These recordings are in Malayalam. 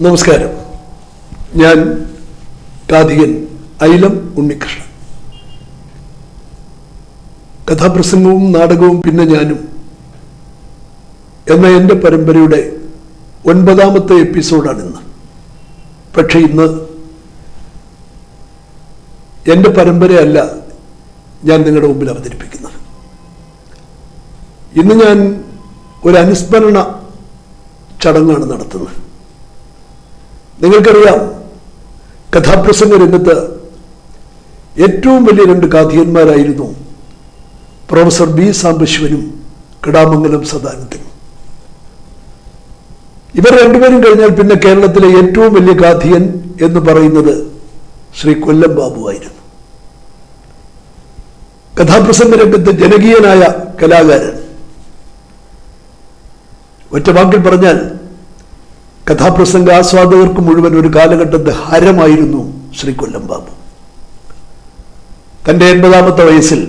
നമസ്കാരം. ഞാൻ കാതികൻ ഐലം ഉണ്ണികൃഷ്ണൻ. കഥാപ്രസംഗവും നാടകവും പിന്നെ ഞാനും എന്ന എന്റെ പരമ്പരയുടെ ഒൻപതാമത്തെ എപ്പിസോഡാണിന്ന് പക്ഷെ ഇന്ന് എന്റെ പരമ്പരയല്ല ഞാൻ നിങ്ങളുടെ മുമ്പിൽ അവതരിപ്പിക്കുന്നത്. ഇന്ന് ഞാൻ ഒരു അനുസ്മരണ ചടങ്ങാണ് നടത്തുന്നത്. നിങ്ങൾക്കറിയാം കഥാപ്രസംഗ രംഗത്ത് ഏറ്റവും വലിയ രണ്ട് കാഥികന്മാരായിരുന്നു പ്രൊഫസർ ബി സാംബശിവനും കിടാമംഗലം സദാനന്ദനും ഇവർ രണ്ടുപേരും കഴിഞ്ഞാൽ പിന്നെ കേരളത്തിലെ ഏറ്റവും വലിയ കാഥിയൻ എന്ന് പറയുന്നത് ശ്രീ കൊല്ലം ബാബു ആയിരുന്നു. കഥാപ്രസംഗ രംഗത്ത് ജനകീയനായ കലാകാരൻ. ഒറ്റ വാക്കിൽ പറഞ്ഞാൽ കഥാപ്രസംഗ ആസ്വാദകർക്ക് മുഴുവൻ ഒരു കാലഘട്ടത്തെ ഹരമായിരുന്നു ശ്രീ കൊല്ലം ബാബു. തന്റെ എൺപതാമത്തെ വയസ്സിൽ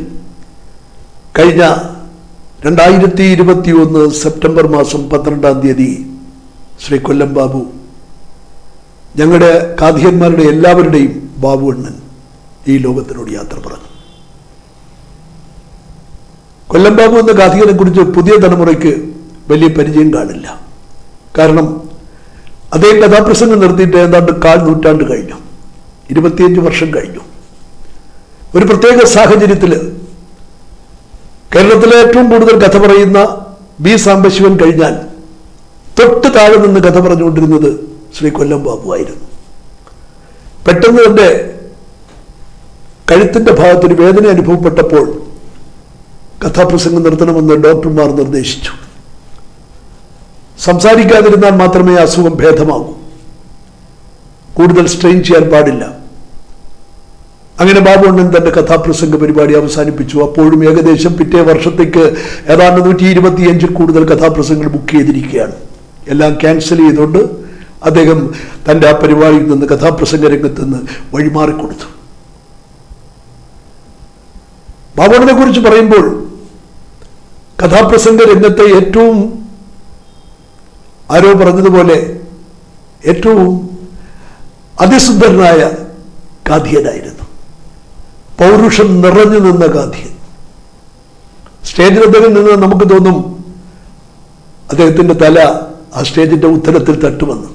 കഴിഞ്ഞ രണ്ടായിരത്തി ഇരുപത്തി ഒന്ന് സെപ്റ്റംബർ മാസം പന്ത്രണ്ടാം തീയതി ശ്രീ കൊല്ലം ബാബു ഞങ്ങളുടെ കാതിയന്മാരുടെ എല്ലാവരുടെയും ബാബു അണ്ണൻ ഈ ലോകത്തിനോട് യാത്ര പറഞ്ഞു. കൊല്ലം ബാബു എന്ന കാഥികനെ കുറിച്ച് പുതിയ തലമുറയ്ക്ക് വലിയ പരിചയം കാണില്ല. കാരണം അദ്ദേഹം കഥാപ്രസംഗം നിർത്തിയിട്ട് ഏതാണ്ട് കാൽ നൂറ്റാണ്ട് കഴിഞ്ഞു. ഇരുപത്തിയഞ്ച് വർഷം കഴിഞ്ഞു. ഒരു പ്രത്യേക സാഹചര്യത്തിൽ കേരളത്തിലെ ഏറ്റവും കൂടുതൽ കഥ പറയുന്ന ബി സാംബശിവൻ കഴിഞ്ഞാൽ തൊട്ട് താഴെ നിന്ന് കഥ പറഞ്ഞുകൊണ്ടിരുന്നത് ശ്രീ കൊല്ലം ബാബു ആയിരുന്നു. പെട്ടെന്ന് തന്നെ കഴുത്തിന്റെ ഭാഗത്തൊരു വേദന അനുഭവപ്പെട്ടപ്പോൾ കഥാപ്രസംഗം നിർത്തണമെന്ന് ഡോക്ടർമാർ നിർദ്ദേശിച്ചു. സംസാരിക്കാതിരുന്നാൽ മാത്രമേ അസുഖം ഭേദമാകൂ. കൂടുതൽ സ്ട്രെയിൻ ചെയ്യാൻ പാടില്ല. അങ്ങനെ ബാബുണ്ണൻ തന്റെ കഥാപ്രസംഗ പരിപാടി അവസാനിപ്പിച്ചു. അപ്പോഴും ഏകദേശം പിറ്റേ വർഷത്തേക്ക് ഏതാണ്ട് നൂറ്റി ഇരുപത്തിയഞ്ചിൽ കൂടുതൽ കഥാപ്രസംഗങ്ങൾ ബുക്ക് ചെയ്തിരിക്കുകയാണ്. എല്ലാം ക്യാൻസൽ ചെയ്തുകൊണ്ട് അദ്ദേഹം തന്റെ ആ പരിപാടിയിൽ നിന്ന് കഥാപ്രസംഗ രംഗത്ത് നിന്ന് വഴിമാറിക്കൊടുത്തു. ബാബുണ്ണനെ കുറിച്ച് പറയുമ്പോൾ കഥാപ്രസംഗ രംഗത്തെ ഏറ്റവും ആരോ പറഞ്ഞതുപോലെ ഏറ്റവും അതിസുന്ദരനായ ഗാന്ധിയനായിരുന്നു. പൗരുഷം നിറഞ്ഞു നിന്ന ഗാന്ധിയൻ. സ്റ്റേജിൽ അദ്ദേഹം നിന്ന് നമുക്ക് തോന്നും അദ്ദേഹത്തിന്റെ തല ആ സ്റ്റേജിന്റെ ഉത്തരത്തിൽ തട്ടുമെന്ന്.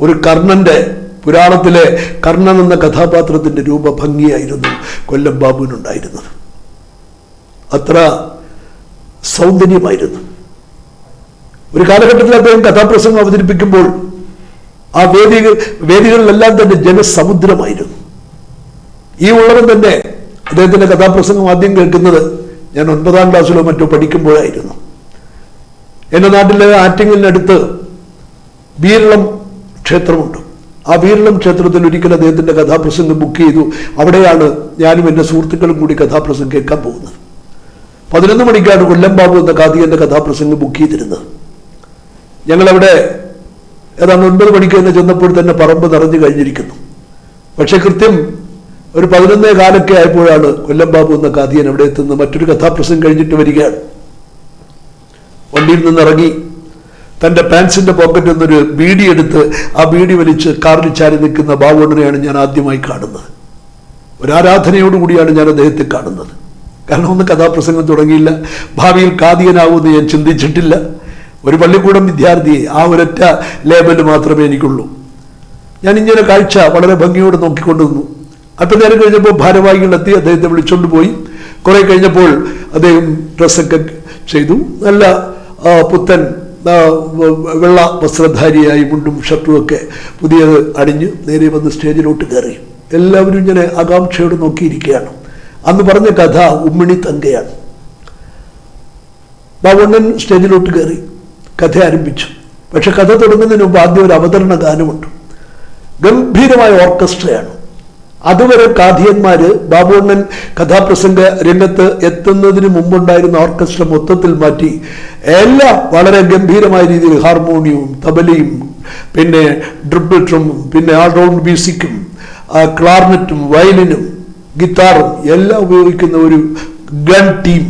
ഒരു കർണന്റെ പുരാണത്തിലെ കർണൻ എന്ന കഥാപാത്രത്തിന്റെ രൂപഭംഗിയായിരുന്നു കൊല്ലം ബാബുവിനുണ്ടായിരുന്നത്. അത്ര സൗന്ദര്യമായിരുന്നു. ഒരു കാലഘട്ടത്തിൽ അദ്ദേഹം കഥാപ്രസംഗം അവതരിപ്പിക്കുമ്പോൾ ആ വേദികൾ വേദികളിലെല്ലാം തന്നെ ജനസമുദ്രമായിരുന്നു. ഈ ഉള്ളവൻ തന്നെ അദ്ദേഹത്തിന്റെ കഥാപ്രസംഗം ആദ്യം കേൾക്കുന്നത് ഞാൻ ഒൻപതാം ക്ലാസ്സിലോ മറ്റോ പഠിക്കുമ്പോഴായിരുന്നു. എന്റെ നാട്ടിലെ ആറ്റിങ്ങലിനടുത്ത് വീരളം ക്ഷേത്രമുണ്ട്. ആ വീരളം ക്ഷേത്രത്തിൽ ഒരിക്കൽ അദ്ദേഹത്തിന്റെ കഥാപ്രസംഗം ബുക്ക് ചെയ്തു. അവിടെയാണ് ഞാനും എന്റെ സുഹൃത്തുക്കളും കൂടി കഥാപ്രസംഗം കേൾക്കാൻ പോകുന്നത്. പതിനൊന്ന് മണിക്കാണ് കൊല്ലം ബാബു എന്ന കാതികന്റെ കഥാപ്രസംഗം ബുക്ക് ചെയ്തിരുന്നത്. ഞങ്ങളവിടെ ഏതാണ്ട് ഒൻപത് മണിക്ക് തന്നെ ചെന്നപ്പോൾ തന്നെ പറമ്പ് നിറഞ്ഞു കഴിഞ്ഞിരിക്കുന്നു. പക്ഷെ കൃത്യം ഒരു പതിനൊന്നേ കാലൊക്കെ ആയപ്പോഴാണ് കൊല്ലം ബാബു എന്ന കാതിയൻ അവിടെ എത്തുന്നത്. മറ്റൊരു കഥാപ്രസംഗം കഴിഞ്ഞിട്ട് വരികയാണ്. വണ്ടിയിൽ നിന്ന് ഇറങ്ങി തന്റെ പാൻസിന്റെ പോക്കറ്റിൽ നിന്നൊരു ബീഡി എടുത്ത് ആ ബീഡി വലിച്ച് കാറിൽ ചാരി നിൽക്കുന്ന ബാബുണ്ണനെയാണ് ഞാൻ ആദ്യമായി കാണുന്നത്. ഒരാരാധനയോടുകൂടിയാണ് ഞാൻ അദ്ദേഹത്തെ കാണുന്നത്. കാരണം ഒന്ന് കഥാപ്രസംഗം തുടങ്ങിയില്ല. ഭാവിയിൽ കാതിയനാവുമെന്ന് ഞാൻ ചിന്തിച്ചിട്ടില്ല. ഒരു പള്ളിക്കൂടം വിദ്യാർത്ഥിയെ ആ ഒരൊറ്റ ലേബൽ മാത്രമേ എനിക്കുള്ളൂ. ഞാൻ ഇങ്ങനെ കാഴ്ച വളരെ ഭംഗിയോട് നോക്കിക്കൊണ്ടു നിന്നു നേരം കഴിഞ്ഞപ്പോൾ ഭാരവാഹികളെത്തി അദ്ദേഹത്തെ വിളിച്ചുകൊണ്ട് പോയി. കുറെ കഴിഞ്ഞപ്പോൾ അദ്ദേഹം ഡ്രസ്സൊക്കെ ചെയ്തു. നല്ല പുത്തൻ വെള്ള വസ്ത്രധാരിയായി മുണ്ടും ഷർട്ടും ഒക്കെ പുതിയത് അണിഞ്ഞ് നേരെ വന്ന് സ്റ്റേജിലോട്ട് കയറി. എല്ലാവരും ഇങ്ങനെ ആകാംക്ഷയോട് നോക്കിയിരിക്കുകയാണ്. അന്ന് പറഞ്ഞ കഥ ഉമ്മിണി തങ്കയാണ്. ബാബണ്ണൻ സ്റ്റേജിലോട്ട് കയറി. കഥ ആരംഭിച്ചു. പക്ഷെ കഥ തുടങ്ങുന്നതിന് മുമ്പ് ആദ്യം ഒരു അവതരണ ഗാനമുണ്ട്. ഗംഭീരമായ ഓർക്കസ്ട്രയാണ്. അതുവരെ കാഥിയന്മാര് ബാബുണ്ണൻ കഥാപ്രസംഗ രംഗത്ത് എത്തുന്നതിന് മുമ്പുണ്ടായിരുന്ന ഓർക്കസ്ട്ര മൊത്തത്തിൽ മാറ്റി എല്ലാം വളരെ ഗംഭീരമായ രീതിയിൽ ഹാർമോണിയവും തബലയും പിന്നെ ഡ്രിപ്പിൾ ട്രമും പിന്നെ ആൾ റൗണ്ട് മ്യൂസിക്കും ക്ലാർനെറ്റും വയലിനും ഗിത്താറും എല്ലാം ഉപയോഗിക്കുന്ന ഒരു ഗൺ ടീം.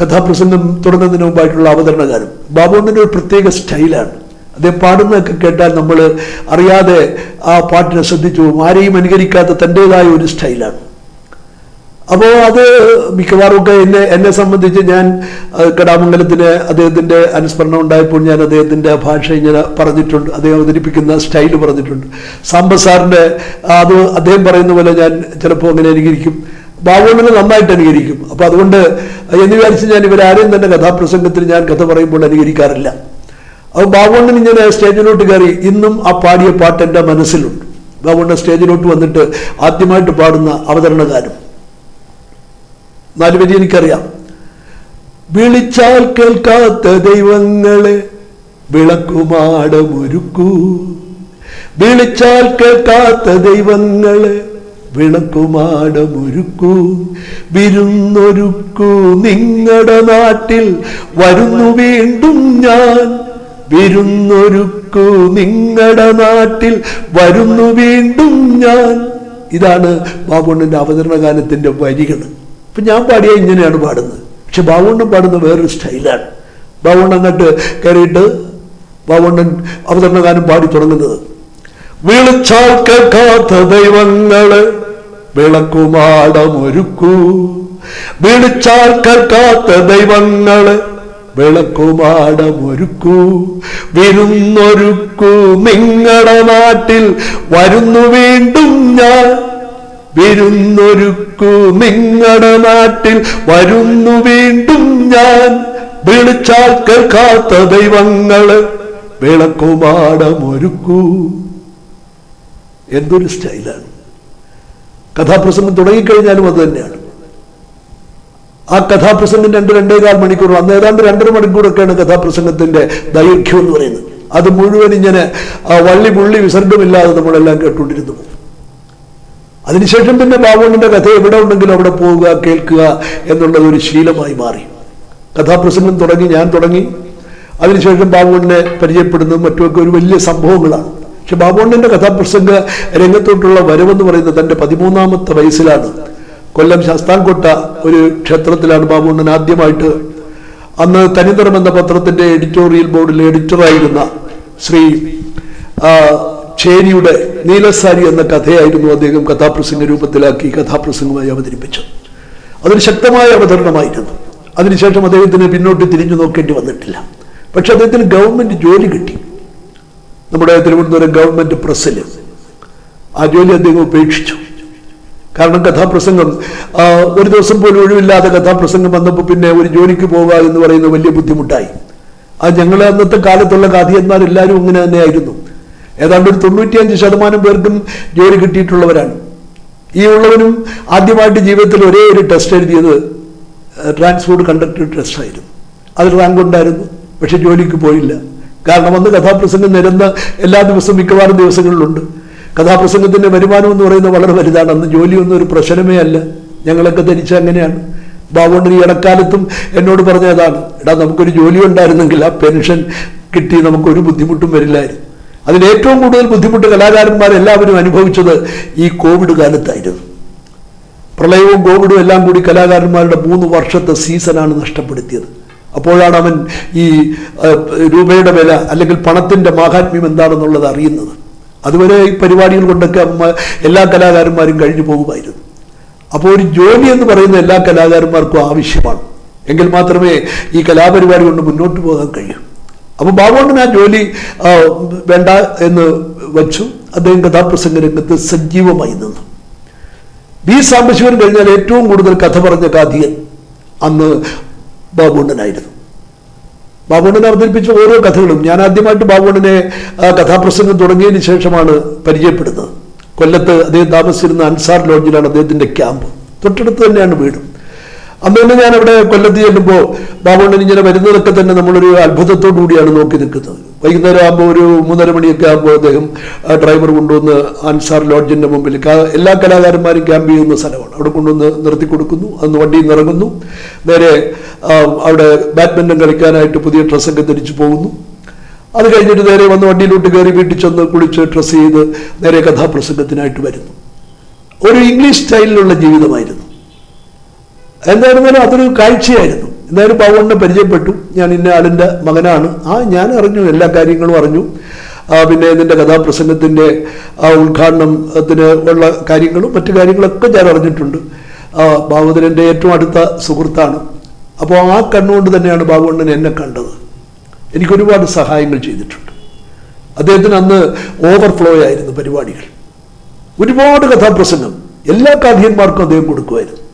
കഥാപ്രസംഗം തുടങ്ങുന്നതിന് മുമ്പായിട്ടുള്ള അവതരണ ഗാനം ബാബുണ്ണന്റെ ഒരു പ്രത്യേക സ്റ്റൈലാണ്. അദ്ദേഹം പാടുന്നതൊക്കെ കേട്ടാൽ നമ്മൾ അറിയാതെ ആ പാട്ടിനെ ശ്രദ്ധിച്ചു ആരെയും അനുകരിക്കാത്ത തന്റെതായ ഒരു സ്റ്റൈലാണ്. അപ്പോൾ അത് മിക്കവാറും ഒക്കെ എന്നെ എന്നെ സംബന്ധിച്ച് ഞാൻ കടാമംഗലത്തിന് അദ്ദേഹത്തിന്റെ അനുസ്മരണം ഉണ്ടായപ്പോൾ ഞാൻ അദ്ദേഹത്തിന്റെ ഭാഷ ഇങ്ങനെ പറഞ്ഞിട്ടുണ്ട്. അദ്ദേഹം അവതരിപ്പിക്കുന്ന സ്റ്റൈൽ പറഞ്ഞിട്ടുണ്ട്. സാമ്പസാറിന്റെ അത് അദ്ദേഹം പറയുന്ന പോലെ ഞാൻ ചിലപ്പോൾ അങ്ങനെ അനുകരിക്കും. ബാബുണ്ണന് നന്നായിട്ട് അനുകരിക്കും. അപ്പോൾ അതുകൊണ്ട് എന്ന് വിചാരിച്ച് ഞാൻ ഇവരാരെയും തന്നെ കഥാപ്രസംഗത്തിൽ ഞാൻ കഥ പറയുമ്പോൾ അനുകരിക്കാറില്ല. അപ്പോൾ ബാബുണ്ണൻ ഇങ്ങനെ സ്റ്റേജിലോട്ട് കയറി ഇന്നും ആ പാടിയ പാട്ട് എന്റെ മനസ്സിലുണ്ട്. ബാബുണ്ണൻ സ്റ്റേജിലോട്ട് വന്നിട്ട് ആദ്യമായിട്ട് പാടുന്ന അവതരണകാരം നാല് വരി എനിക്കറിയാം. വിളിച്ചാൽ കേൾക്കാത്ത ദൈവങ്ങളെ വിളക്കുമാടമൊരുക്കൂ. വിളിച്ചാൽ കേൾക്കാത്ത ദൈവങ്ങളെ വിളക്കുമാടമൊരുക്കൂ വിരുന്നൊരുക്കൂ നിങ്ങളുടെ നാട്ടിൽ. വരുന്നു വീണ്ടും ഞാൻ. വിരുന്നൊരുക്കൂ നിങ്ങളുടെ നാട്ടിൽ. വരുന്നു വീണ്ടും ഞാൻ. ഇതാണ് ബാബുണ്ണന്റെ അവതരണ ഗാനത്തിന്റെ വരികൾ അപ്പൊ ഞാൻ പാടിയ ഇങ്ങനെയാണ് പാടുന്നത്. പക്ഷെ ബാബുണ്ണൻ പാടുന്ന വേറൊരു സ്റ്റൈലാണ്. ബാബുണ്ണൻ അങ്ങോട്ട് കയറിയിട്ട് ബാബുണ്ണൻ അവതരണ ഗാനം പാടി തുടങ്ങുന്നത്. വിളിച്ചാൽ കേൾക്കാത്ത ദൈവങ്ങളെ വിളക്കുമാടമൊരുക്കൂ. വിളിച്ചാൽ കേൾക്കാത്ത ദൈവങ്ങളെ വിളക്കുമാടമൊരുക്കൂ. വിരുന്നൊരുക്കൂ. നിങ്ങളുടെ നാട്ടിൽ വരുന്നു വീണ്ടും ഞാൻ. വിരുന്നൊരുക്കൂ. നിങ്ങളുടെ നാട്ടിൽ വരുന്നു വീണ്ടും ഞാൻ. വിളിച്ചാൽ കേൾക്കാത്ത ദൈവങ്ങൾ വിളക്കുമാടമൊരുക്കൂ. എന്തൊരു സ്റ്റൈലാണ്. കഥാപ്രസംഗം തുടങ്ങിക്കഴിഞ്ഞാലും അത് തന്നെയാണ്. ആ കഥാപ്രസംഗം രണ്ട് രണ്ടേകാൽ മണിക്കൂർ അന്ന് ഏതാണ്ട് രണ്ടര മണിക്കൂറൊക്കെയാണ് കഥാപ്രസംഗത്തിന്റെ ദൈർഘ്യം എന്ന് പറയുന്നത്. അത് മുഴുവൻ ഇങ്ങനെ ആ വള്ളി പുള്ളി വിസർഗമില്ലാതെ നമ്മളെല്ലാം കേട്ടുകൊണ്ടിരുന്നു. അതിനുശേഷം പിന്നെ ബാബുണ്ണന്റെ കഥ എവിടെ ഉണ്ടെങ്കിലും അവിടെ പോവുക കേൾക്കുക എന്നുള്ളത് ഒരു ശീലമായി മാറി. കഥാപ്രസംഗം തുടങ്ങി ഞാൻ തുടങ്ങി. അതിനുശേഷം ബാബുണ്ണനെ പരിചയപ്പെടുന്നതും മറ്റുമൊക്കെ ഒരു വലിയ സംഭവങ്ങളാണ്. പക്ഷെ ബാബുണ്ണന്റെ കഥാപ്രസംഗ രംഗത്തോട്ടുള്ള വരവെന്ന് പറയുന്നത് തന്റെ പതിമൂന്നാമത്തെ വയസ്സിലാണ്. കൊല്ലം ശാസ്താംകോട്ട ഒരു ക്ഷേത്രത്തിലാണ് ബാബുണ്ണൻ ആദ്യമായിട്ട്. അന്ന് തനിതരം എന്ന പത്രത്തിന്റെ എഡിറ്റോറിയൽ ബോർഡിലെ എഡിറ്ററായിരുന്ന ശ്രീ ചേരിയുടെ നീലസാരി എന്ന കഥയായിരുന്നു അദ്ദേഹം കഥാപ്രസംഗ രൂപത്തിലാക്കി കഥാപ്രസംഗമായി അവതരിപ്പിച്ചത്. അതൊരു ശക്തമായ അവതരണമായിരുന്നു. അതിനുശേഷം അദ്ദേഹത്തിന് പിന്നോട്ട് തിരിഞ്ഞു നോക്കേണ്ടി വന്നിട്ടില്ല. പക്ഷെ അദ്ദേഹത്തിന് ഗവൺമെന്റ് ജോലി കിട്ടി. നമ്മുടെ തിരുവനന്തപുരം ഗവൺമെന്റ് പ്രസ്സിൽ ആ ജോലി അദ്ദേഹം ഉപേക്ഷിച്ചു. കാരണം കഥാപ്രസംഗം ഒരു ദിവസം പോലും ഒഴിവില്ലാതെ കഥാപ്രസംഗം വന്നപ്പോൾ പിന്നെ ഒരു ജോലിക്ക് പോവുക എന്ന് പറയുന്ന വലിയ ബുദ്ധിമുട്ടായി. ആ ഞങ്ങൾ അന്നത്തെ കാലത്തുള്ള കാതിയന്മാരെല്ലാവരും ഇങ്ങനെ തന്നെയായിരുന്നു. ഏതാണ്ട് ഒരു തൊണ്ണൂറ്റിയഞ്ച് ശതമാനം പേർക്കും ജോലി കിട്ടിയിട്ടുള്ളവരാണ്. ഈ ഉള്ളവനും ആദ്യമായിട്ട് ജീവിതത്തിൽ ഒരേ ഒരു ടെസ്റ്റ് എഴുതിയത് ട്രാൻസ്പോർട്ട് കണ്ടക്ടർ ടെസ്റ്റ് ആയിരുന്നു. അതിൽ റാങ്ക് ഉണ്ടായിരുന്നു പക്ഷെ ജോലിക്ക് പോയില്ല. കാരണം അന്ന് കഥാപ്രസംഗം നിരന്ന എല്ലാ ദിവസവും മിക്കവാറും ദിവസങ്ങളിലുണ്ട്. കഥാപ്രസംഗത്തിന്റെ വരുമാനം എന്ന് പറയുന്നത് വളരെ വലുതാണ്. അന്ന് ജോലിയൊന്നും ഒരു പ്രശ്നമേ അല്ല. ഞങ്ങളൊക്കെ ധരിച്ച അങ്ങനെയാണ്. ബാബുണ്ണൻ ഈ ഇടക്കാലത്തും എന്നോട് പറഞ്ഞതാണ് എടാ നമുക്കൊരു ജോലി ഉണ്ടായിരുന്നെങ്കിൽ ആ പെൻഷൻ കിട്ടി നമുക്കൊരു ബുദ്ധിമുട്ടും വരില്ലായിരുന്നു. അതിൽ ഏറ്റവും കൂടുതൽ ബുദ്ധിമുട്ട് കലാകാരന്മാരെല്ലാവരും അനുഭവിച്ചത് ഈ കോവിഡ് കാലത്തായിരുന്നു. പ്രളയവും കോവിഡും എല്ലാം കൂടി കലാകാരന്മാരുടെ മൂന്ന് വർഷത്തെ സീസണാണ് നഷ്ടപ്പെടുത്തിയത്. അപ്പോഴാണ് അവൻ ഈ രൂപയുടെ വില അല്ലെങ്കിൽ പണത്തിന്റെ മാഹാത്മ്യം എന്താണെന്നുള്ളത് അറിയുന്നത്. അതുവരെ ഈ പരിപാടികൾ കൊണ്ടൊക്കെ എല്ലാ കലാകാരന്മാരും കഴിഞ്ഞു പോകുമായിരുന്നു. അപ്പോൾ ഒരു ജോലി എന്ന് പറയുന്ന എല്ലാ കലാകാരന്മാർക്കും ആവശ്യമാണ്. എങ്കിൽ മാത്രമേ ഈ കലാപരിപാടി കൊണ്ട് മുന്നോട്ട് പോകാൻ കഴിയൂ. അപ്പോൾ ബാബുണ്ണൻ ആ ജോലി വേണ്ട എന്ന് വച്ചു. അദ്ദേഹം കഥാപ്രസംഗ രംഗത്ത് സജീവമായി നിന്നു. ബി സാംബശിവൻ കഴിഞ്ഞാൽ ഏറ്റവും കൂടുതൽ കഥ പറഞ്ഞ കാഥിയൻ അന്ന് ബാബുണ്ണനായിരുന്നു. ബാബുണ്ണൻ അവതരിപ്പിച്ച ഓരോ കഥകളും ഞാൻ ആദ്യമായിട്ട് ബാബുണ്ണനെ കഥാപ്രസംഗം തുടങ്ങിയതിന് ശേഷമാണ് പരിചയപ്പെടുന്നത്. കൊല്ലത്ത് അദ്ദേഹം താമസിച്ചിരുന്ന അൻസാർ ലോഡ്ജിലാണ് അദ്ദേഹത്തിന്റെ ക്യാമ്പ്. തൊട്ടടുത്ത് തന്നെയാണ് വീട്. അന്ന് തന്നെ ഞാൻ അവിടെ കൊല്ലത്ത് ചെല്ലുമ്പോൾ ബാബുണ്ണൻ ഇങ്ങനെ വരുന്നതൊക്കെ തന്നെ നമ്മളൊരു അത്ഭുതത്തോടു കൂടിയാണ് നോക്കി നിൽക്കുന്നത്. വൈകുന്നേരം ആകുമ്പോൾ ഒരു മൂന്നര മണിയൊക്കെ ആകുമ്പോൾ അദ്ദേഹം ഡ്രൈവർ കൊണ്ടുവന്ന് അൻസാർ ലോഡ്ജിന്റെ മുമ്പിൽ എല്ലാ കലാകാരന്മാരും ക്യാമ്പ് ചെയ്യുന്ന സ്ഥലമാണ്. അവിടെ കൊണ്ടുവന്ന് നിർത്തി കൊടുക്കുന്നു. അന്ന് വണ്ടിയിൽ നിന്ന് ഇറങ്ങുന്നു നേരെ അവിടെ ബാഡ്മിന്റൺ കളിക്കാനായിട്ട് പുതിയ ഡ്രസ്സൊക്കെ ധരിച്ചു പോകുന്നു. അത് കഴിഞ്ഞിട്ട് നേരെ വന്ന് വണ്ടിയിലോട്ട് കയറി വീട്ടിൽ ചെന്ന് കുളിച്ച് ഡ്രസ്സ് ചെയ്ത് നേരെ കഥാപ്രസംഗത്തിനായിട്ട് വരുന്നു. ഒരു ഇംഗ്ലീഷ് സ്റ്റൈലിലുള്ള ജീവിതമായിരുന്നു. എന്തായിരുന്നാലും അതൊരു കാഴ്ചയായിരുന്നു. എന്തായാലും ബാബുണ്ണനെ പരിചയപ്പെട്ടു. ഞാൻ ഇന്ന ആളിന്റെ മകനാണ്. ആ ഞാൻ അറിഞ്ഞു. എല്ലാ കാര്യങ്ങളും അറിഞ്ഞു. പിന്നെ ഇതിന്റെ കഥാപ്രസംഗത്തിന്റെ ആ ഉദ്ഘാടനത്തിന് ഉള്ള കാര്യങ്ങളും മറ്റു കാര്യങ്ങളൊക്കെ ഞാൻ അറിഞ്ഞിട്ടുണ്ട്. ബാബുദരന്റെ ഏറ്റവും അടുത്ത സുഹൃത്താണ്. അപ്പോൾ ആ കണ്ണുകൊണ്ട് തന്നെയാണ് ബാബുണ്ണൻ എന്നെ കണ്ടത്. എനിക്ക് ഒരുപാട് സഹായങ്ങൾ ചെയ്തിട്ടുണ്ട്. അദ്ദേഹത്തിന് അന്ന് ഓവർഫ്ലോ ആയിരുന്നു പരിപാടികൾ. ഒരുപാട് കഥാപ്രസംഗം. എല്ലാ കാഥികന്മാർക്കും അദ്ദേഹം കൊടുക്കുമായിരുന്നു.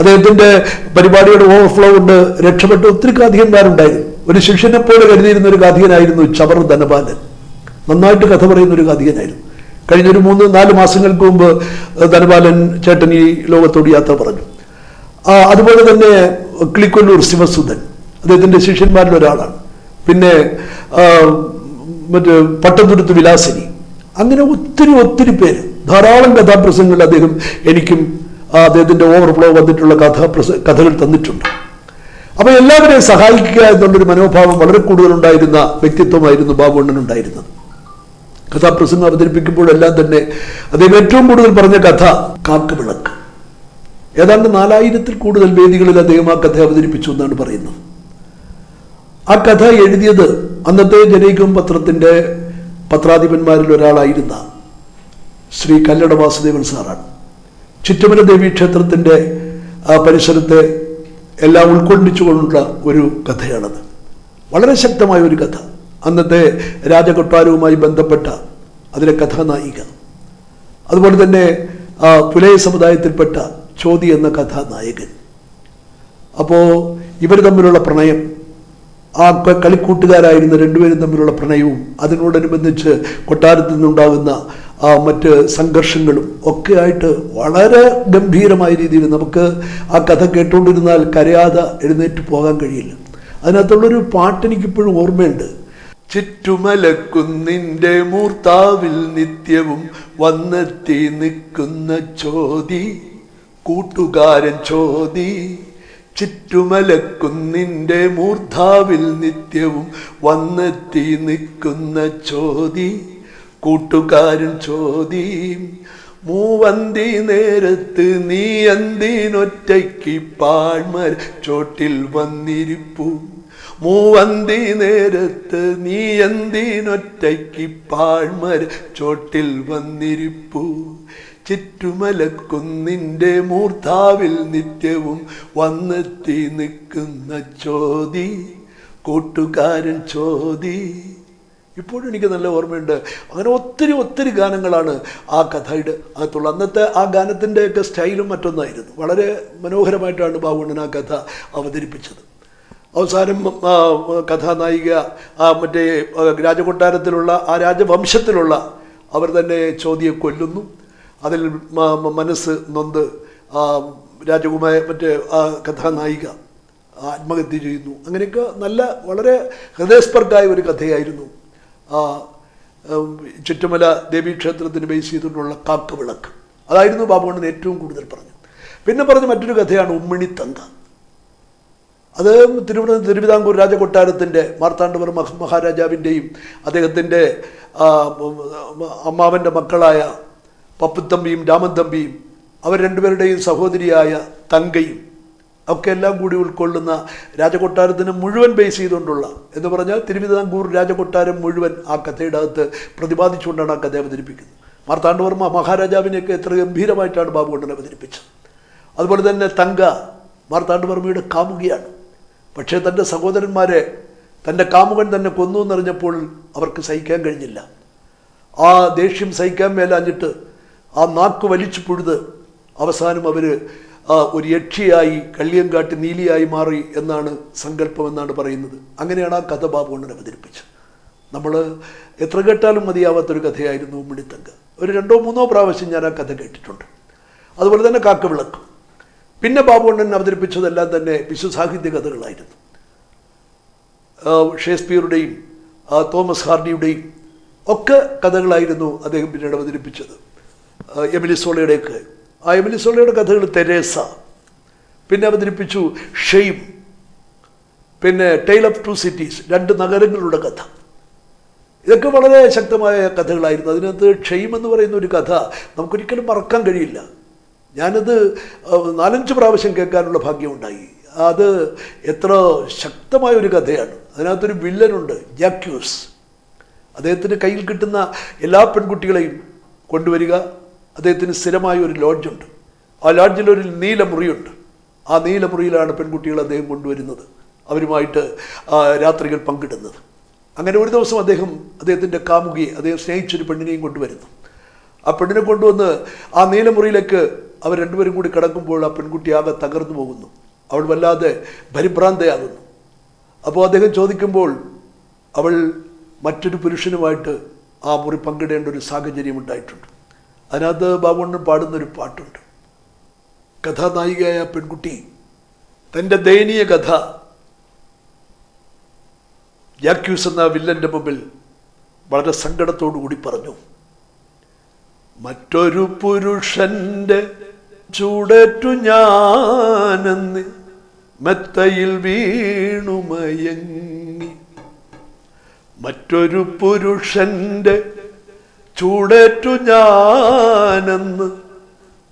അദ്ദേഹത്തിന്റെ പരിപാടിയുടെ ഓവർഫ്ലോ കൊണ്ട് രക്ഷപ്പെട്ട ഒത്തിരി കാഥികന്മാരുണ്ടായിരുന്നു ഒരു ശിഷ്യനെ പോലെ കരുതിയിരുന്ന ഒരു കാഥികനായിരുന്നു ചവർ ധനപാലൻ. നന്നായിട്ട് കഥ പറയുന്ന ഒരു കാഥികനായിരുന്നു കഴിഞ്ഞൊരു മൂന്ന് നാല് മാസങ്ങൾക്ക് മുമ്പ് ധനപാലൻ ചേട്ടൻ ഈ ലോകത്തോട് യാത്ര പറഞ്ഞു. അതുപോലെ തന്നെ കിളിക്കൊല്ലൂർ ശിവസുധൻ. അദ്ദേഹത്തിന്റെ ശിഷ്യന്മാരിൽ ഒരാളാണ്. പിന്നെ മറ്റേ പട്ടംതുരുത്ത് വിലാസിനി. അങ്ങനെ ഒത്തിരി ഒത്തിരി പേര്. ധാരാളം കഥാപ്രസംഗങ്ങൾ അദ്ദേഹം എനിക്കും ആ, അദ്ദേഹത്തിന്റെ ഓവർഫ്ലോ വന്നിട്ടുള്ള കഥ കഥകൾ തന്നിട്ടുണ്ട്. അപ്പോൾ എല്ലാവരെയും സഹായിക്കുക എന്നുള്ളൊരു മനോഭാവം വളരെ കൂടുതലുണ്ടായിരുന്ന വ്യക്തിത്വമായിരുന്നു ബാബുണ്ണൻ ഉണ്ടായിരുന്നത്. കഥാപ്രസംഗം അവതരിപ്പിക്കുമ്പോഴെല്ലാം തന്നെ അദ്ദേഹം ഏറ്റവും കൂടുതൽ പറഞ്ഞ കഥ കാക്ക വിളക്ക്. ഏതാണ്ട് നാലായിരത്തിൽ കൂടുതൽ വേദികളിൽ അദ്ദേഹം ആ കഥ അവതരിപ്പിച്ചു എന്നാണ് പറയുന്നത്. ആ കഥ എഴുതിയത് അന്നത്തെ ജനൈകം പത്രത്തിന്റെ പത്രാധിപന്മാരിൽ ഒരാളായിരുന്ന ശ്രീ കല്ലട വാസുദേവൻ സാറാണ്. ചുറ്റുമല ദേവി ക്ഷേത്രത്തിന്റെ ആ പരിസരത്തെ എല്ലാം ഉൾക്കൊള്ളിച്ചുകൊണ്ടുള്ള ഒരു കഥയാണത്. വളരെ ശക്തമായ ഒരു കഥ. അന്നത്തെ രാജകൊട്ടാരവുമായി ബന്ധപ്പെട്ട അതിലെ കഥാനായിക. അതുപോലെ തന്നെ ആ, പുലയ സമുദായത്തിൽപ്പെട്ട ചോതി എന്ന കഥാനായകൻ. അപ്പോൾ ഇവർ തമ്മിലുള്ള പ്രണയം ആ കളിക്കൂട്ടുകാരായിരുന്ന രണ്ടുപേരും തമ്മിലുള്ള പ്രണയവും അതിനോടനുബന്ധിച്ച് കൊട്ടാരത്തിൽ നിന്നുണ്ടാകുന്ന മറ്റ് സംഘർഷങ്ങളും ഒക്കെ ആയിട്ട് വളരെ ഗംഭീരമായ രീതിയിൽ നമുക്ക് ആ കഥ കേട്ടുകൊണ്ടിരുന്നാൽ കരയാതെ എഴുന്നേറ്റ് പോകാൻ കഴിയില്ല. അതിനകത്തുള്ളൊരു പാട്ട് എനിക്കിപ്പോഴും ഓർമ്മയുണ്ട്. ചുറ്റുമലക്കുന്നിന്റെ മൂർത്താവിൽ നിത്യവും വന്നെത്തി നിൽക്കുന്ന ചോതി കൂട്ടുകാരൻ ചോതി ചുറ്റുമലക്കുന്നിന്റെ മൂർധാവിൽ നിത്യവും വന്നെത്തി നിൽക്കുന്ന ചോതി കൂട്ടുകാരൻ ചോദ്യം മൂവന്തി നേരത്ത് നീ എന്തിനൊറ്റയ്ക്ക് പാഴ്മർ ചോട്ടിൽ വന്നിരിപ്പു? മൂവന്തി നേരത്ത് നീ എന്തിനൊറ്റയ്ക്ക് പാഴ്മർ ചോട്ടിൽ വന്നിരിപ്പു? ചുറ്റുമലക്കുന്നിന്റെ മൂർധാവിൽ നിത്യവും വന്നെത്തി നിൽക്കുന്ന ചോതി കൂട്ടുകാരൻ ചോതി ഇപ്പോഴും എനിക്ക് നല്ല ഓർമ്മയുണ്ട്. അങ്ങനെ ഒത്തിരി ഒത്തിരി ഗാനങ്ങളാണ് ആ കഥയുടെ അകത്തുള്ള. അന്നത്തെ ആ ഗാനത്തിന്റെയൊക്കെ സ്റ്റൈലും മറ്റൊന്നായിരുന്നു. വളരെ മനോഹരമായിട്ടാണ് ബാബുണ്ണൻ ആ കഥ അവതരിപ്പിച്ചത്. അവസാനം കഥാനായിക ആ മറ്റേ രാജകൊട്ടാരത്തിലുള്ള ആ രാജവംശത്തിലുള്ള അവർ തന്നെ ചോദ്യം കൊല്ലുന്നു. അതിൽ മനസ്സ് നൊന്ത് ആ രാജകുമാര മറ്റേ ആ കഥാനായിക ആത്മഹത്യ ചെയ്യുന്നു. അങ്ങനെയൊക്കെ നല്ല വളരെ ഹൃദയസ്പർക്കായ ഒരു കഥയായിരുന്നു. ചുറ്റുമല ദേവീക്ഷേത്രത്തിന് ബേസ് ചെയ്തുകൊണ്ടുള്ള കാക്കവിളക്ക്. അതായിരുന്നു ബാബുണ്ണൻ ഏറ്റവും കൂടുതൽ പറഞ്ഞു പിന്നെ പറഞ്ഞ മറ്റൊരു കഥയാണ് ഉമ്മിണിത്തങ്ക അത് തിരുവനന്തപുരം തിരുവിതാംകൂർ രാജകൊട്ടാരത്തിന്റെ മാർത്താണ്ഡവർമ്മ മഹ- മഹാരാജാവിന്റെയും അദ്ദേഹത്തിന്റെ അമ്മാവന്റെ മക്കളായ പപ്പുത്തമ്പിയും രാമൻ തമ്പിയും അവർ രണ്ടുപേരുടെയും സഹോദരിയായ തങ്കയും ഒക്കെ എല്ലാം കൂടി ഉൾക്കൊള്ളുന്ന രാജകൊട്ടാരത്തിന് മുഴുവൻ ബേസ് ചെയ്തുകൊണ്ടുള്ള എന്ന് പറഞ്ഞാൽ തിരുവിതാംകൂർ രാജകൊട്ടാരം മുഴുവൻ ആ കഥയുടെ അകത്ത് പ്രതിപാദിച്ചുകൊണ്ടാണ് ആ കഥ അവതരിപ്പിക്കുന്നത്. മാർത്താണ്ഡവർമ്മ മഹാരാജാവിനെയൊക്കെ എത്ര ഗംഭീരമായിട്ടാണ് ബാബുകൊണ്ടൻ അവതരിപ്പിച്ചത്. അതുപോലെ തന്നെ തങ്ക മാർത്താണ്ഡവർമ്മയുടെ കാമുകിയാണ്. പക്ഷേ തന്റെ സഹോദരന്മാരെ തന്റെ കാമുകൻ തന്നെ കൊന്നു എന്നറിഞ്ഞപ്പോൾ അവർക്ക് സഹിക്കാൻ കഴിഞ്ഞില്ല. ആ ദേഷ്യം സഹിക്കാൻ മേലാഞ്ഞിട്ട് ആ നാക്ക് വലിച്ചു പുഴുത് അവസാനം അവർ ഒരു യക്ഷിയായി കള്ളിയങ്കാട്ട് നീലിയായി മാറി എന്നാണ് സങ്കല്പം എന്നാണ് പറയുന്നത്. അങ്ങനെയാണ് ആ കഥ ബാബുണ്ണൻ അവതരിപ്പിച്ചത്. നമ്മൾ എത്ര കേട്ടാലും മതിയാവാത്തൊരു കഥയായിരുന്നു ഉമ്മിണിത്തങ്ക. ഒരു രണ്ടോ മൂന്നോ പ്രാവശ്യം ഞാൻ ആ കഥ കേട്ടിട്ടുണ്ട്. അതുപോലെ തന്നെ കാക്കവിളക്ക്. പിന്നെ ബാബുണ്ണൻ അവതരിപ്പിച്ചതെല്ലാം തന്നെ വിശ്വസാഹിത്യ കഥകളായിരുന്നു. ഷേക്സ്പിയറുടെയും തോമസ് ഹാർഡിയുടെയും ഒക്കെ കഥകളായിരുന്നു അദ്ദേഹം പിന്നീട് അവതരിപ്പിച്ചത്. ആ, എമിലി സോളയുടെയൊക്കെ. ആ എമിലി സോളയുടെ കഥകൾ തെരേസ. പിന്നെ അവതരിപ്പിച്ചു ഷെയ്ം. പിന്നെ ടെയിൽ ഓഫ് ടു സിറ്റീസ് രണ്ട് നഗരങ്ങളുടെ കഥ. ഇതൊക്കെ വളരെ ശക്തമായ കഥകളായിരുന്നു. അതിനകത്ത് ക്ഷയം എന്ന് പറയുന്ന ഒരു കഥ നമുക്കൊരിക്കലും മറക്കാൻ കഴിയില്ല. ഞാനത് നാലഞ്ച് പ്രാവശ്യം കേൾക്കാനുള്ള ഭാഗ്യമുണ്ടായി. അത് എത്ര ശക്തമായ ഒരു കഥയാണ്. അതിനകത്തൊരു വില്ലനുണ്ട് ജാക്യൂസ്. അദ്ദേഹത്തിന് കയ്യിൽ കിട്ടുന്ന എല്ലാ പെൺകുട്ടികളെയും കൊണ്ടുവരിക അദ്ദേഹത്തിന് സ്ഥിരമായ ഒരു ലോഡ്ജുണ്ട്. ആ ലോഡ്ജിൽ ഒരു നീലമുറിയുണ്ട് ആ നീലമുറിയിലാണ് പെൺകുട്ടികൾ അദ്ദേഹം കൊണ്ടുവരുന്നത്. അവരുമായിട്ട് രാത്രികൾ പങ്കിടുന്നത്. അങ്ങനെ ഒരു ദിവസം അദ്ദേഹം അദ്ദേഹത്തിന്റെ കാമുകിയെ അദ്ദേഹം സ്നേഹിച്ചൊരു പെണ്ണിനെയും കൊണ്ടുവരുന്നു. ആ പെണ്ണിനെ കൊണ്ടുവന്ന് ആ നീലമുറിയിലേക്ക് അവർ രണ്ടുപേരും കൂടി കിടക്കുമ്പോൾ ആ പെൺകുട്ടി ആകെ തകർന്നു പോകുന്നു. അവൾ വല്ലാതെ പരിഭ്രാന്തയാകുന്നു. അപ്പോൾ അദ്ദേഹം ചോദിക്കുമ്പോൾ അവൾ മറ്റൊരു പുരുഷനുമായിട്ട് ആ മുറി പങ്കിടേണ്ട ഒരു സാഹചര്യം ഉണ്ടായിട്ടുണ്ട്. അതിനകത്ത് ബാബുണ്ണൻ പാടുന്നൊരു പാട്ടുണ്ട്. കഥാനായികയായ പെൺകുട്ടി തന്റെ ദയനീയ കഥ. ജാക്യൂസ് എന്ന വില്ലന്റെ മുമ്പിൽ വളരെ സങ്കടത്തോടു കൂടി പറഞ്ഞു മറ്റൊരു പുരുഷന്റെ ചൂടേറ്റു ഞാനെന്ന് മെത്തയിൽ വീണുമയങ്ങി മറ്റൊരു പുരുഷന്റെ ചൂടേറ്റു ഞാനെന്ന്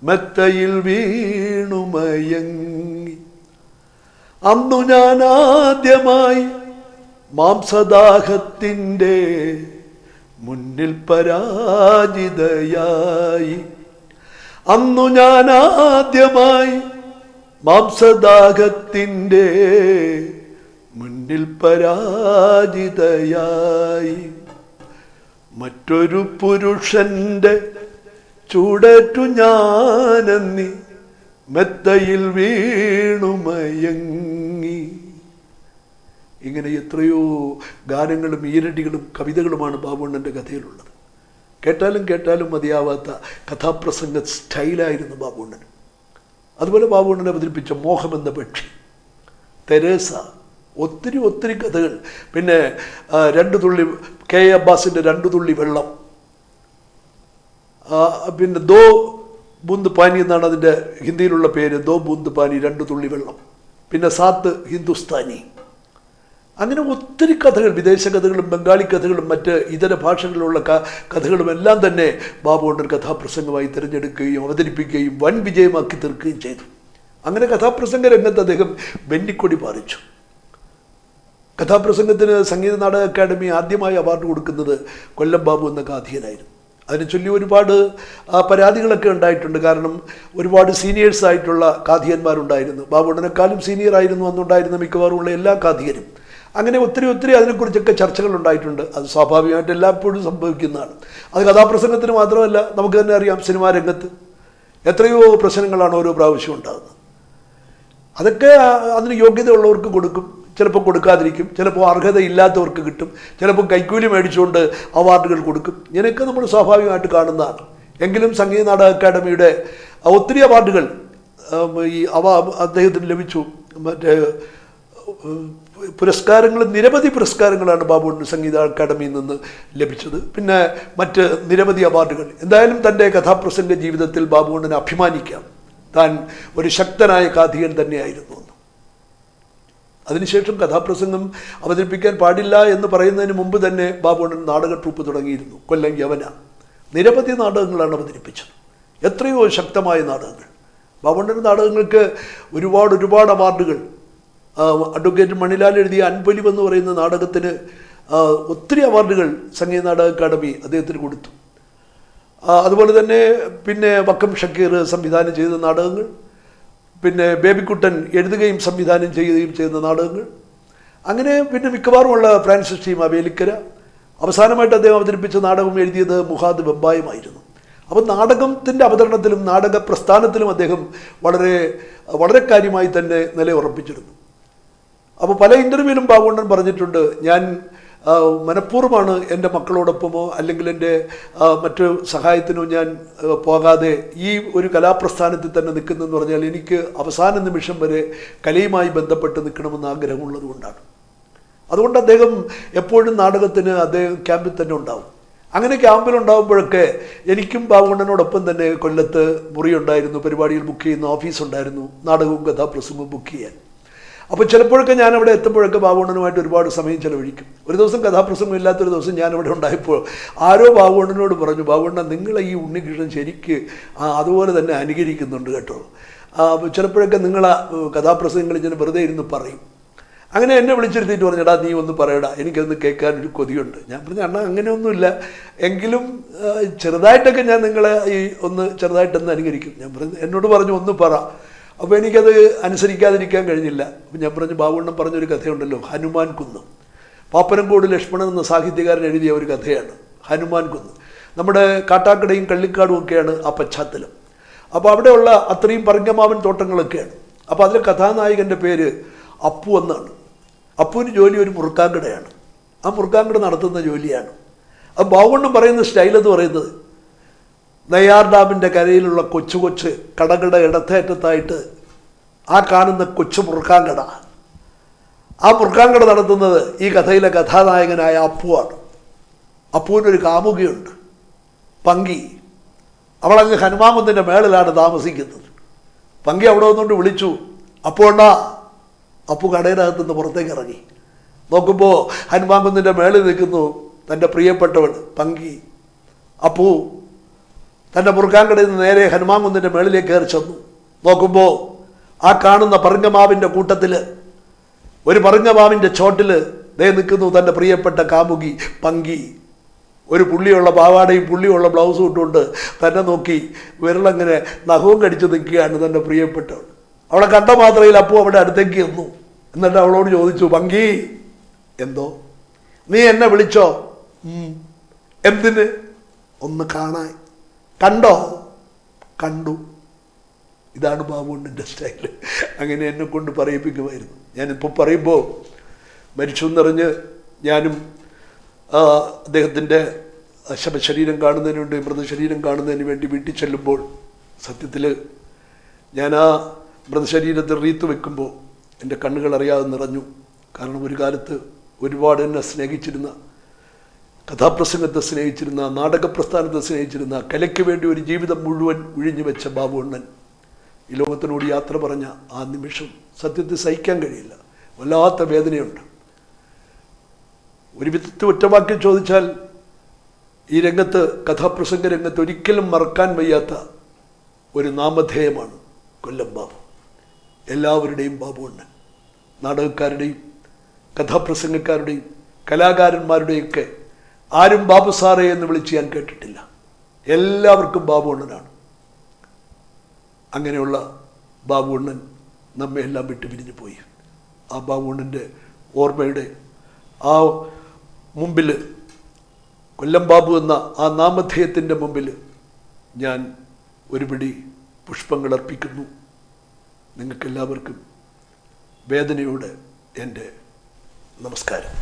മെത്തയിൽ വീണുമയങ്ങി അന്നു ഞാൻ ആദ്യമായി മാംസദാഹത്തിന്റെ മുന്നിൽ പരാജിതയായി. അന്നു ഞാൻ ആദ്യമായി മാംസദാഹത്തിന്റെ മുന്നിൽ പരാജിതയായി. മറ്റൊരു പുരുഷന്റെ ചൂടേറ്റു ഞാനെന്നി മെത്തയിൽ വീണുമയങ്ങി ഇങ്ങനെ എത്രയോ ഗാനങ്ങളും ഈരടികളും കവിതകളുമാണ് ബാബുണ്ണന്റെ കഥയിലുള്ളത്. കേട്ടാലും കേട്ടാലും മതിയാവാത്ത കഥാപ്രസംഗ സ്റ്റൈലായിരുന്നു ബാബുണ്ണൻ. അതുപോലെ ബാബുണ്ണൻ അവതരിപ്പിച്ച മോഹമെന്ന പക്ഷി തെരേസ ഒത്തിരി ഒത്തിരി കഥകൾ. പിന്നെ രണ്ട് തുള്ളി കെ അബ്ബാസിന്റെ രണ്ടു തുള്ളി വെള്ളം. പിന്നെ ദോ ബുന്ദ് പാനി എന്നാണ് അതിന്റെ ഹിന്ദിയിലുള്ള പേര്. ദോ ബുന്ദ് പാനി രണ്ടു തുള്ളി വെള്ളം. പിന്നെ സാത്ത് ഹിന്ദുസ്ഥാനി. അങ്ങനെ ഒത്തിരി കഥകൾ വിദേശ കഥകളും ബംഗാളി കഥകളും മറ്റ് ഇതര ഭാഷകളിലുള്ള കഥകളും എല്ലാം തന്നെ ബാബു കൊണ്ട് ഒരു കഥാപ്രസംഗമായി തിരഞ്ഞെടുക്കുകയും അവതരിപ്പിക്കുകയും വൻ വിജയമാക്കി തീർക്കുകയും ചെയ്തു. അങ്ങനെ കഥാപ്രസംഗ രംഗത്ത് അദ്ദേഹം വെന്നിക്കൊടി പാലിച്ചു കഥാപ്രസംഗത്തിന് സംഗീത നാടക അക്കാദമി ആദ്യമായി അവാർഡ് കൊടുക്കുന്നത് കൊല്ലം ബാബു എന്ന കാഥിയനായിരുന്നു അതിനെ ചൊല്ലി ഒരുപാട് പരാതികളൊക്കെ ഉണ്ടായിട്ടുണ്ട്. കാരണം ഒരുപാട് സീനിയേഴ്സ് ആയിട്ടുള്ള കാഥിയന്മാരുണ്ടായിരുന്നു ബാബുണ്ണനെക്കാളും സീനിയർ ആയിരുന്നു അന്നുണ്ടായിരുന്ന മിക്കവാറുമുള്ള എല്ലാ കാഥിയരും അങ്ങനെ ഒത്തിരി ഒത്തിരി അതിനെക്കുറിച്ചൊക്കെ ചർച്ചകൾ ഉണ്ടായിട്ടുണ്ട്. അത് സ്വാഭാവികമായിട്ട് എല്ലായ്പ്പോഴും സംഭവിക്കുന്നതാണ്. അത് കഥാപ്രസംഗത്തിന് മാത്രമല്ല നമുക്ക് തന്നെ അറിയാം സിനിമാ രംഗത്ത് എത്രയോ പ്രശ്നങ്ങളാണ് ഓരോ പ്രാവശ്യം ഉണ്ടാകുന്നത്. അതൊക്കെ അതിന് യോഗ്യതയുള്ളവർക്ക് കൊടുക്കും. ചിലപ്പോൾ കൊടുക്കാതിരിക്കും ചിലപ്പോൾ അർഹതയില്ലാത്തവർക്ക് കിട്ടും ചിലപ്പോൾ കൈക്കൂലി മേടിച്ചുകൊണ്ട് അവാർഡുകൾ കൊടുക്കും. ഇങ്ങനെയൊക്കെ നമ്മൾ സ്വാഭാവികമായിട്ട് കാണുന്നതാണ്. എങ്കിലും സംഗീത നാടക അക്കാദമിയുടെ ഒത്തിരി അവാർഡുകൾ ഈ അവാ അദ്ദേഹത്തിന് ലഭിച്ചു. മറ്റേ പുരസ്കാരങ്ങൾ നിരവധി പുരസ്കാരങ്ങളാണ് ബാബുവിന് സംഗീത അക്കാദമിയിൽ നിന്ന് ലഭിച്ചത്. പിന്നെ മറ്റ് നിരവധി അവാർഡുകൾ. എന്തായാലും തന്റെ കഥാപ്രസംഗ ജീവിതത്തിൽ ബാബുവിനെ അഭിമാനിക്കാം. താൻ ഒരു ശക്തനായ കാഥികൻ തന്നെയായിരുന്നു. അതിനുശേഷം കഥാപ്രസംഗം അവതരിപ്പിക്കാൻ പാടില്ല എന്ന് പറയുന്നതിന് മുമ്പ് തന്നെ ബാബുണ്ണൻ നാടക ട്രൂപ്പ് തുടങ്ങിയിരുന്നു. കൊല്ലം യവന. നിരവധി നാടകങ്ങളാണ് അവതരിപ്പിച്ചത്. എത്രയോ ശക്തമായ നാടകങ്ങൾ. ബാബുണ്ണൻ നാടകങ്ങൾക്ക് ഒരുപാട് ഒരുപാട് അവാർഡുകൾ. അഡ്വക്കേറ്റ് മണിലാൽ എഴുതിയ അൻപൊലിവ് എന്ന് പറയുന്ന നാടകത്തിന് ഒത്തിരി അവാർഡുകൾ സംഗീത നാടക അക്കാദമി അദ്ദേഹത്തിന് കൊടുത്തു. അതുപോലെ തന്നെ പിന്നെ വക്കം ഷക്കീർ സംവിധാനം ചെയ്ത നാടകങ്ങൾ. പിന്നെ ബേബിക്കുട്ടൻ എഴുതുകയും സംവിധാനം ചെയ്യുകയും ചെയ്യുന്ന നാടകങ്ങൾ. അങ്ങനെ പിന്നെ മിക്കവാറുമുള്ള ഫ്രാൻസിസ് ടീം അവേലിക്കര അവസാനമായിട്ട് അദ്ദേഹം അവതരിപ്പിച്ച നാടകം എഴുതിയത് മുഹാദ് ബബ്ബായുമായിരുന്നു. അപ്പോൾ നാടകത്തിന്റെ അവതരണത്തിലും നാടക പ്രസ്ഥാനത്തിലും അദ്ദേഹം വളരെ വളരെ കാര്യമായി തന്നെ നിലയുറപ്പിച്ചിരുന്നു. അപ്പോൾ പല ഇന്റർവ്യൂവിലും ബാബുണ്ണൻ പറഞ്ഞിട്ടുണ്ട് ഞാൻ മനഃപൂർവമാണ് എന്റെ മക്കളോടൊപ്പമോ അല്ലെങ്കിൽ എന്റെ മറ്റു സഹായത്തിനോ ഞാൻ പോകാതെ ഈ ഒരു കലാപ്രസ്ഥാനത്തിൽ തന്നെ നിൽക്കുന്നതെന്ന് പറഞ്ഞാൽ എനിക്ക് അവസാന നിമിഷം വരെ കലയുമായി ബന്ധപ്പെട്ട് നിൽക്കണമെന്ന് ആഗ്രഹമുള്ളത് കൊണ്ടാണ്. അതുകൊണ്ട് അദ്ദേഹം എപ്പോഴും നാടകത്തിന് അദ്ദേഹം ക്യാമ്പിൽ തന്നെ ഉണ്ടാവും. അങ്ങനെ ക്യാമ്പിൽ ഉണ്ടാകുമ്പോഴൊക്കെ എനിക്കും ബാബുണ്ണനോടൊപ്പം തന്നെ കൊല്ലത്ത് മുറിയുണ്ടായിരുന്നു പരിപാടിയിൽ ബുക്ക് ചെയ്യുന്ന ഓഫീസ് ഉണ്ടായിരുന്നു നാടകവും കഥാപ്രസംഗവും ബുക്ക് ചെയ്യാൻ. അപ്പോൾ ചിലപ്പോഴൊക്കെ ഞാൻ അവിടെ എത്തുമ്പോഴൊക്കെ ബാബുണ്ണനുമായിട്ട് ഒരുപാട് സമയം ചിലവഴിക്കും. ഒരു ദിവസം കഥാപ്രസംഗം ഇല്ലാത്തൊരു ദിവസം ഞാൻ അവിടെ ഉണ്ടായപ്പോൾ ആരോ ബാബുണ്ണനോട് പറഞ്ഞു ബാബുണ്ണ നിങ്ങളെ ഈ ഉണ്ണികൃഷ്ണൻ ശരിക്ക് അതുപോലെ തന്നെ അനുകരിക്കുന്നുണ്ട് കേട്ടോ. ചിലപ്പോഴൊക്കെ നിങ്ങൾ കഥാപ്രസംഗങ്ങൾ ഇങ്ങനെ വെറുതെ ഇരുന്ന് പറയും. അങ്ങനെ എന്നെ വിളിച്ചിരുത്തിയിട്ട് പറഞ്ഞടാ നീ ഒന്ന് പറയടാ എനിക്കൊന്ന് കേൾക്കാൻ ഒരു കൊതിയുണ്ട്. ഞാൻ പറഞ്ഞു അണ്ണാ അങ്ങനെയൊന്നുമില്ല. എങ്കിലും ചെറുതായിട്ടൊക്കെ ഞാൻ നിങ്ങളെ ഈ ഒന്ന് ചെറുതായിട്ടൊന്ന് അനുകരിക്കും. ഞാൻ പറഞ്ഞു എന്നോട് പറഞ്ഞു ഒന്ന് പറ. അപ്പോൾ എനിക്കത് അനുസരിക്കാതിരിക്കാൻ കഴിഞ്ഞില്ല. ഞാൻ പറഞ്ഞു ബാബുണ്ണൻ പറഞ്ഞൊരു കഥയുണ്ടല്ലോ ഹനുമാൻ കുന്ന്. പാപ്പനംകോട് ലക്ഷ്മണൻ എന്ന സാഹിത്യകാരൻ എഴുതിയ ഒരു കഥയാണ് ഹനുമാൻ കുന്ന്. നമ്മുടെ കാട്ടാക്കടയും കള്ളിക്കാടും ഒക്കെയാണ് ആ പശ്ചാത്തലം. അപ്പോൾ അവിടെയുള്ള അത്രയും പറങ്കമാവൻ തോട്ടങ്ങളൊക്കെയാണ്. അപ്പോൾ അതിലെ കഥാനായകന്റെ പേര് അപ്പു എന്നാണ്. അപ്പുവിന് ജോലി ഒരു മുറുക്കാങ്കടയാണ് ആ മുറുക്കാങ്കട നടത്തുന്ന ജോലിയാണ്. ആ ബാബുണ്ണം പറയുന്ന സ്റ്റൈലെന്ന് പറയുന്നത് നെയ്യാർ ഡാമിന്റെ കരയിലുള്ള കൊച്ചു കൊച്ച് കടകട ഇടത്തേറ്റത്തായിട്ട് ആ കാണുന്ന കൊച്ചു മുറുക്കാങ്കട ആ മുറുക്കാങ്കട നടത്തുന്നത് ഈ കഥയിലെ കഥാനായകനായ അപ്പുവാണ്. അപ്പുവിനൊരു കാമുകിയുണ്ട് പങ്കി. അവളങ്ങ് ഹനുമാകുന്നിന്റെ മേളിലാണ് താമസിക്കുന്നത്. പങ്കി അവിടെ വന്നുകൊണ്ട് വിളിച്ചു അപ്പോണ്ടാ അപ്പു കടയിനകത്ത് നിന്ന് പുറത്തേക്ക് ഇറങ്ങി നോക്കുമ്പോൾ ഹനുമാകുന്നിന്റെ മേളിൽ നിൽക്കുന്നു തന്റെ പ്രിയപ്പെട്ടവൾ പങ്കി. അപ്പു തന്റെ മുറുക്കാൻകടയിൽ നിന്ന് നേരെ ഹനുമാൻ കുന്നിന്റെ മേളിലേക്ക് കയറി ചെന്നു. നോക്കുമ്പോൾ ആ കാണുന്ന പറങ്കമാവിന്റെ കൂട്ടത്തിൽ ഒരു പറങ്കമാവിന്റെ ചോട്ടിൽ ദേ നിൽക്കുന്നു തന്റെ പ്രിയപ്പെട്ട കാമുകി പങ്കി. ഒരു പുള്ളിയുള്ള പാവാടയും പുള്ളിയുള്ള ബ്ലൗസും ഇട്ടുകൊണ്ട് തന്നെ നോക്കി വിരലങ്ങനെ നഖവും കടിച്ച് നിൽക്കുകയാണ് തന്റെ പ്രിയപ്പെട്ടവൾ. അവളെ കണ്ട മാത്രയിൽ അപ്പോൾ അവിടെ അടുത്തേക്ക് എന്നു എന്നിട്ട് അവളോട് ചോദിച്ചു പങ്കി എന്തോ? നീ എന്നെ വിളിച്ചോ. എന്തിന്? ഒന്ന് കാണാൻ. കണ്ടോ? കണ്ടു. ഇതാണ് ബാബുണ്ണിന്റെ സ്റ്റൈൽ. അങ്ങനെ എന്നെ കൊണ്ട് പറയിപ്പിക്കുമായിരുന്നു. ഞാനിപ്പോൾ പറയുമ്പോൾ മരിച്ചു എന്നറിഞ്ഞ് ഞാനും അദ്ദേഹത്തിന്റെ ശവശരീരം കാണുന്നതിന് വേണ്ടി മൃതശരീരം കാണുന്നതിന് വേണ്ടി വീട്ടിൽ ചെല്ലുമ്പോൾ സത്യത്തിൽ ഞാൻ ആ മൃതശരീരത്തിൽ റീത്ത് വെക്കുമ്പോൾ എന്റെ കണ്ണുകൾ അറിയാതെ നിറഞ്ഞു. കാരണം ഒരു കാലത്ത് ഒരുപാട് എന്നെ സ്നേഹിച്ചിരുന്ന കഥാപ്രസംഗത്തെ സ്നേഹിച്ചിരുന്ന നാടകപ്രസ്ഥാനത്തെ സ്നേഹിച്ചിരുന്ന കലയ്ക്ക് വേണ്ടി ഒരു ജീവിതം മുഴുവൻ ഉഴിഞ്ഞു വെച്ച ബാബുവണ്ണൻ ഈ ലോകത്തിനോട് യാത്ര പറഞ്ഞ ആ നിമിഷം സത്യത്തിൽ സഹിക്കാൻ കഴിയില്ല. വല്ലാത്ത വേദനയുണ്ട്. ഒരു വിധത്തിൽ ഒറ്റവാക്യം ചോദിച്ചാൽ ഈ രംഗത്ത് കഥാപ്രസംഗ രംഗത്ത് ഒരിക്കലും മറക്കാൻ വയ്യാത്ത ഒരു നാമധേയമാണ് കൊല്ലം ബാബു. എല്ലാവരുടെയും ബാബുവണ്ണൻ നാടകക്കാരുടെയും കഥാപ്രസംഗക്കാരുടെയും കലാകാരന്മാരുടെയൊക്കെ ആരും ബാബു സാറേ എന്ന് വിളിച്ച് ഞാൻ കേട്ടിട്ടില്ല. എല്ലാവർക്കും ബാബു ബാബുണ്ണനാണ് അങ്ങനെയുള്ള ബാബുണ്ണൻ നമ്മെ എല്ലാം വിട്ടു പിരിഞ്ഞു പോയി. ആ ബാബുണ്ണന്റെ ഓർമ്മയുടെ ആ മുമ്പിൽ കൊല്ലം ബാബു എന്ന ആ നാമധേയത്തിന്റെ മുമ്പിൽ ഞാൻ ഒരുപിടി പുഷ്പങ്ങൾ അർപ്പിക്കുന്നു. നിങ്ങൾക്കെല്ലാവർക്കും വേദനയോടെ എന്റെ നമസ്കാരം.